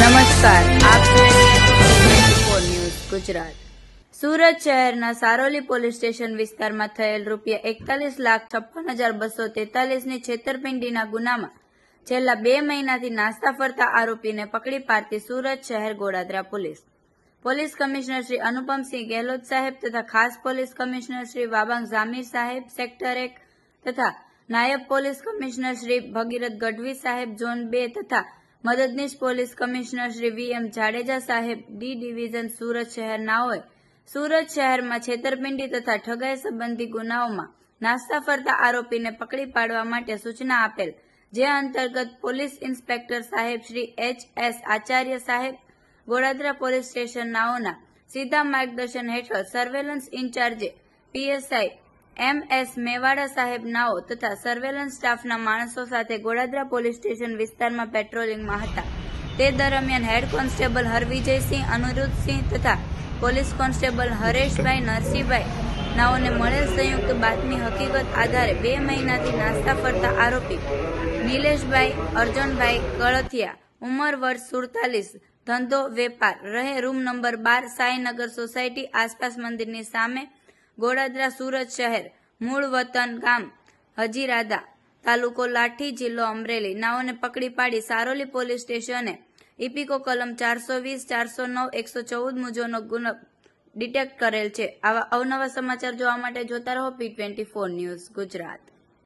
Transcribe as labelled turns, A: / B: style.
A: નમસ્કાર, આપ ગુજરાત. સુરત શહેરના સારોલી પોલીસ સ્ટેશન વિસ્તારમાં થયેલ રૂપિયા એકતાલીસ લાખ છપ્પન હજાર બસો તેતાલીસની છેતરપિંડીના ગુનામાં છેલ્લા બે મહિનાથી નાસ્તા ફરતા આરોપીને પકડી પાડતી સુરત શહેર Godadara police. Police commissioner Shri Anupamsinh Gehlot સાહેબ તથા ખાસ પોલીસ કમિશનર શ્રી વાબાંગ ઝામીર સાહેબ, સેક્ટર એક તથા નાયબ પોલીસ કમિશનર શ્રી ભગીરથ ગઢવી સાહેબ, ઝોન બે તથા મદદનીશ police commissioner Shri V M Jadeja સાહેબ ડી ડિવિઝન સુરત શહેરનાઓએ સુરત શહેરમાં છેતરપિંડી તથા ઠગાઈ સંબંધી ગુનાઓમાં નાસ્તા ફરતા આરોપીને પકડી પાડવા માટે સૂચના આપેલ, જે અંતર્ગત પોલીસ ઇન્સ્પેક્ટર સાહેબ શ્રી એચ એસ આચાર્ય સાહેબ, ગોડાદરા પોલીસ સ્ટેશન નાઓના સીધા માર્ગદર્શન હેઠળ સર્વેલન્સ ઇન્ચાર્જે પીએસઆઈ એમ એસ મેવાડા સાહેબ નાઓ તથા સર્વેલન્સ સ્ટાફના માણસો સાથે ગોડાદરા પોલીસ સ્ટેશન વિસ્તારમાં પેટ્રોલિંગમાં હતા. તે દરમિયાન હેડ કોન્સ્ટેબલ હરવિજયસિંહ, અનિરુદ્ધસિંહ તથા પોલીસ કોન્સ્ટેબલ હરેશભાઈ, નરસિંહભાઈ નાઓને મળેલ સંયુક્ત બાતમી હકીકત આધારે બે મહિનાથી નાસ્તા ફરતા આરોપી નિલેશભાઈ, અર્જુનભાઈ કળથિયા, ઉંમર વર્ષ સુડતાલીસ, ધંધો વેપાર, રહે રૂમ નંબર બાર સાંઈનગર સોસાયટી, આસપાસ મંદિરની સામે ગોડાદરા સુરત શહેર, મૂળ વતન ગામ, હજીરાદા તાલુકો લાઠી જિલ્લો અમરેલી. નાઓને પકડી પાડી સારોલી પોલીસ સ્ટેશને ઇપિકો કલમ ચારસો વીસ, ચારસો નવ, એકસો ચૌદ મુજબનો ગુનો ડિટેક્ટ કરેલ છે. આવા અવનવા સમાચાર જોવા માટે જોતા રહો P twenty four news Gujarat.